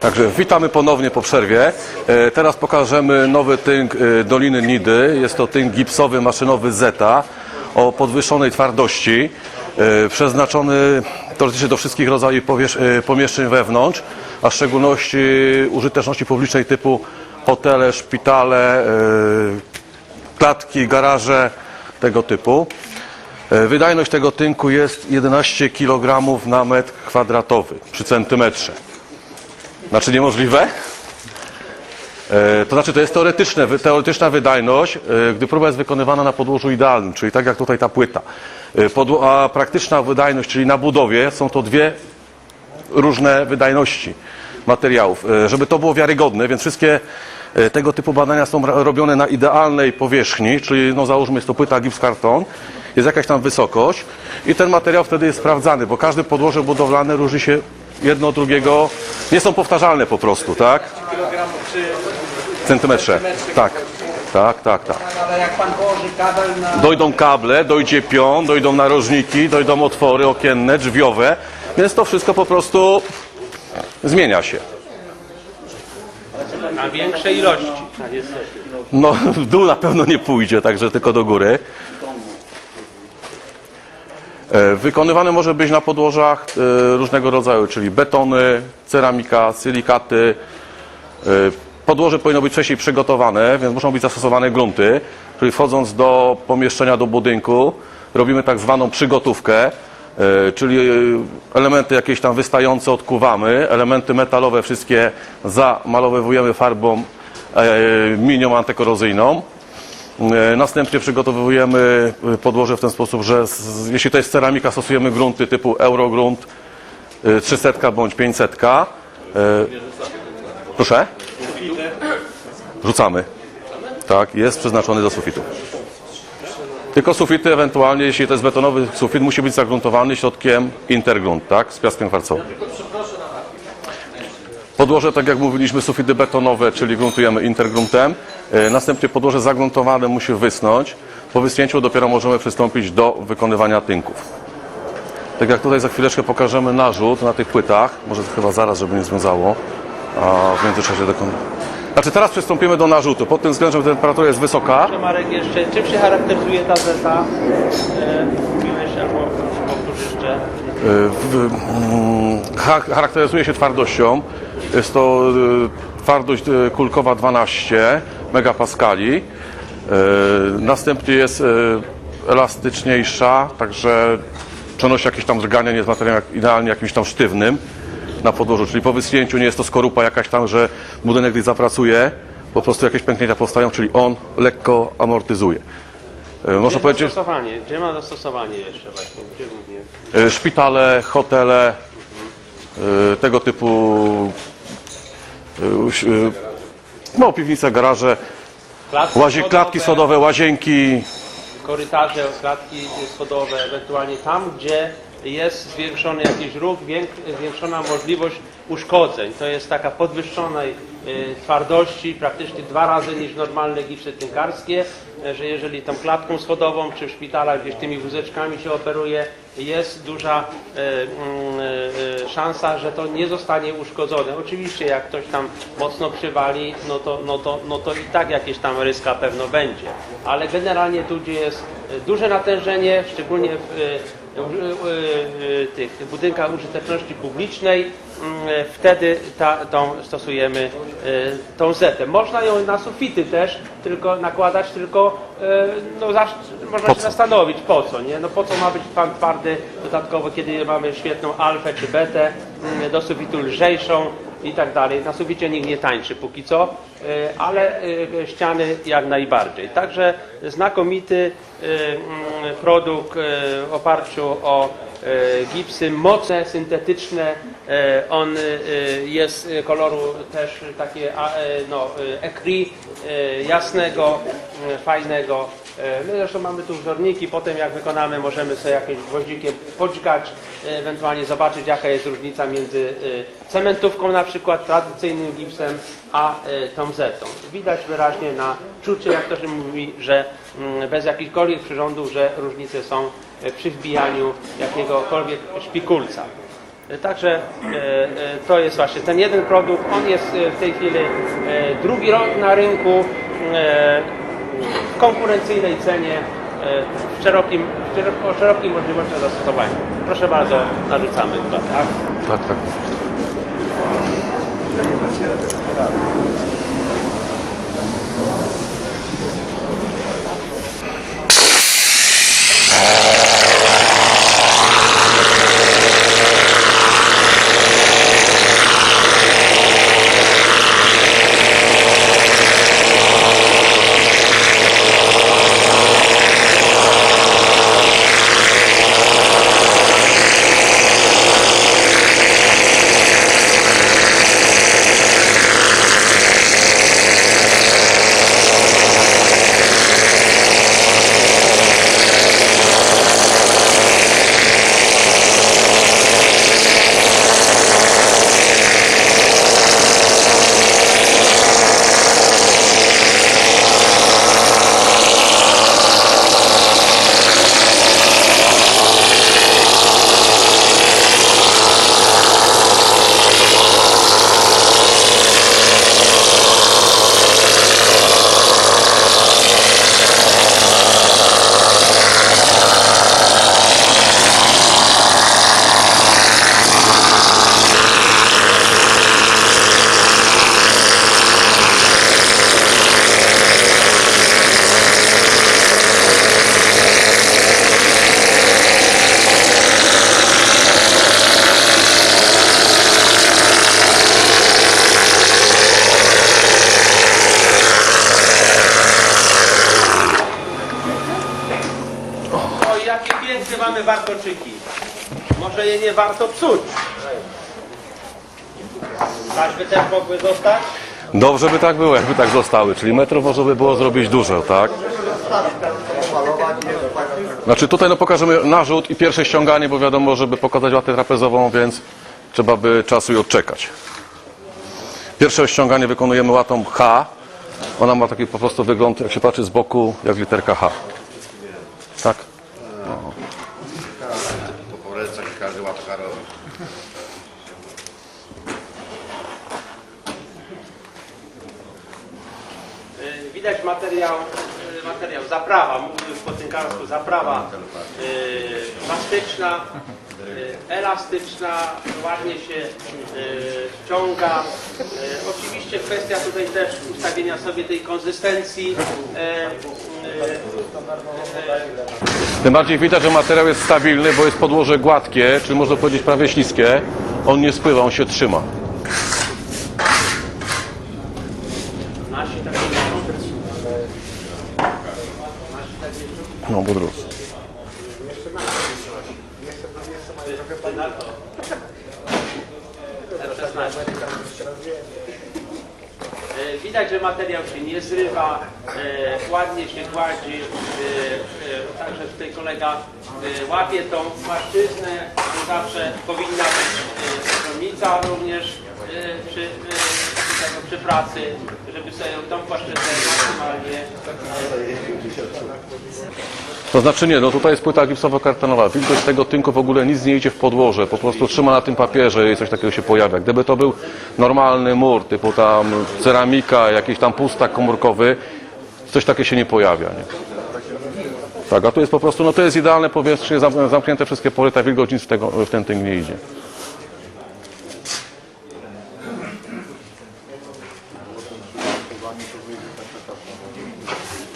Także witamy ponownie po przerwie. E, Teraz pokażemy nowy tynk e, Doliny Nidy. Jest to tynk gipsowy maszynowy Zeta o podwyższonej twardości, e, przeznaczony do wszystkich rodzajów pomieszczeń wewnątrz, a w szczególności użyteczności publicznej typu hotele, szpitale, e, klatki, garaże, tego typu. E, Wydajność tego tynku jest 11 kg na metr kwadratowy przy centymetrze. Znaczy niemożliwe? E, To znaczy to jest teoretyczne, teoretyczna wydajność, gdy próba jest wykonywana na podłożu idealnym, czyli tak jak tutaj ta płyta. A praktyczna wydajność, czyli na budowie, są to dwie różne wydajności materiałów. Żeby to było wiarygodne, więc wszystkie tego typu badania są robione na idealnej powierzchni, czyli no załóżmy jest to płyta gips karton, jest jakaś tam wysokość i ten materiał wtedy jest sprawdzany, bo każde podłoże budowlane różni się jedno od drugiego, nie są powtarzalne po prostu, tak? Centymetrze. Tak, tak, tak, tak. Dojdą kable, dojdzie pion, dojdą narożniki, dojdą otwory okienne, drzwiowe, więc to wszystko po prostu zmienia się. Na większej ilości. No, w dół na pewno nie pójdzie, także tylko do góry. E, Wykonywane może być na podłożach e, różnego rodzaju, czyli betony, ceramika, silikaty. E, Podłoże powinno być wcześniej przygotowane, więc muszą być zastosowane grunty. Czyli wchodząc do pomieszczenia, do budynku, robimy tak zwaną przygotówkę, czyli e, elementy jakieś tam wystające odkuwamy, elementy metalowe wszystkie zamalowujemy farbą e, minią antykorozyjną. E, Następnie przygotowujemy e, podłoże w ten sposób, że z, jeśli to jest ceramika, stosujemy grunty typu Eurogrunt e, 300 bądź 500. E, Proszę? Rzucamy. Tak, jest przeznaczony do sufitu. Tylko sufity ewentualnie, jeśli to jest betonowy sufit, musi być zagruntowany środkiem intergrunt, tak, z piaskiem kwarcowym. Podłoże, tak jak mówiliśmy, sufity betonowe, czyli gruntujemy intergruntem. E, Następnie podłoże zagruntowane musi wysnąć. Po wysnięciu dopiero możemy przystąpić do wykonywania tynków. Tak jak tutaj za chwileczkę pokażemy narzut na tych płytach, może to chyba zaraz, żeby nie związało, a w międzyczasie dokon... Znaczy teraz przystąpimy do narzutu, pod tym względem, temperatura jest wysoka. Marek jeszcze, czym się charakteryzuje ta zeta? E, mówiłeś, albo powtórz jeszcze. Cha- charakteryzuje się twardością. Jest to y, twardość kulkowa 12 megapaskali. Następnie jest elastyczniejsza, także przenosi jakieś tam drgania, nie jest materiałem idealnie jakimś tam sztywnym na podłożu, czyli po wysunięciu nie jest to skorupa jakaś tam, że budynek gdy zapracuje, po prostu jakieś pęknięcia powstają, czyli on lekko amortyzuje. Y, Można Gdzie powiedzieć, zastosowanie? Gdzie ma zastosowanie jeszcze właśnie? Gdzie głównie? E, szpitale, hotele, e, tego typu e, uś- e, no, piwnice, garaże, Klatki łazie, klatki sodowe, łazienki, korytarze, klatki schodowe, ewentualnie tam, gdzie jest zwiększony jakiś ruch, zwiększona możliwość uszkodzeń. To jest taka podwyższonej y, twardości, praktycznie dwa razy niż normalne gipsy tynkarskie, y, że jeżeli tą klatką schodową czy w szpitalach gdzieś tymi wózeczkami się operuje, jest duża y, mm, szansa, że to nie zostanie uszkodzone. Oczywiście jak ktoś tam mocno przywali, no to, no to, no to i tak jakieś tam ryska pewno będzie. Ale generalnie tu, gdzie jest duże natężenie, szczególnie w tych budynkach użyteczności publicznej, mm, wtedy ta, tą stosujemy tą zetę. Można ją na sufity też tylko nakładać, tylko no, można Po się co? zastanowić po co, nie? No po co ma być pan twardy dodatkowo, kiedy mamy świetną alfę czy betę, mm, do sufitu lżejszą i tak dalej. Na suficie nikt nie tańczy póki co, y, ale y, ściany jak najbardziej. Także znakomity y, mm, produkt w oparciu o gipsy mocne, syntetyczne. On jest koloru też takie no, ecri, y, jasnego, fajnego. My zresztą mamy tu wzorniki, potem jak wykonamy możemy sobie jakimś gwoździkiem podźgać e, ewentualnie zobaczyć jaka jest różnica między e, cementówką na przykład, tradycyjnym gipsem, a e, tą zetą. Widać wyraźnie na czucie, jak to się mówi, że mm, bez jakichkolwiek przyrządów, że różnice są e, przy wbijaniu jakiegokolwiek szpikulca. Także to jest właśnie ten jeden produkt. On jest w tej chwili drugi rok na rynku w konkurencyjnej cenie, szerokim, w szeroko- o szerokich możliwościach zastosowania. Proszę bardzo, narzucamy chyba, tak? Tak, tak. Jakie piękne mamy wartoczyki. Może je nie warto psuć. By też mogły zostać? Dobrze by tak było, jakby tak zostały. Czyli metro można by było zrobić dużo, tak? Znaczy tutaj no pokażemy narzut i pierwsze ściąganie, bo wiadomo, żeby pokazać łatę trapezową, więc trzeba by czasu i odczekać. Pierwsze ściąganie wykonujemy łatą H. Ona ma taki po prostu wygląd, jak się patrzy z boku, jak literka H. Tak? To po ręce każdy łatka robi. Y, Widać materiał, y, materiał zaprawa, mówimy po tynkarsku zaprawa y, plastyczna, y, elastyczna, ładnie się y, ściąga. Y, Oczywiście kwestia tutaj też ustawienia sobie tej konsystencji. y, Tym bardziej widać, że materiał jest stabilny, bo jest podłoże gładkie, czyli można powiedzieć prawie śliskie. On nie spływa, on się trzyma. Nasi takie No, budrus. E, Widać, że materiał się nie zrywa, e, ładnie się gładzi, e, także tutaj kolega łapie tą płaszczyznę, zawsze powinna być e, również przy, tego, przy pracy, żeby sobie tą płaszczyznę maksymalnie To znaczy nie, no tutaj jest płyta gipsowo-kartonowa. Wilgoć tego tynku w ogóle nic nie idzie w podłoże, po prostu trzyma na tym papierze i coś takiego się pojawia. Gdyby to był normalny mur, typu tam ceramika, jakiś tam pustak komórkowy, coś takiego się nie pojawia. Nie? Tak, a tu jest po prostu, no to jest idealne powietrze, zam- zamknięte wszystkie pory, ta wilgoć nic w, tego, w ten tynk nie idzie. пам'ятовий так.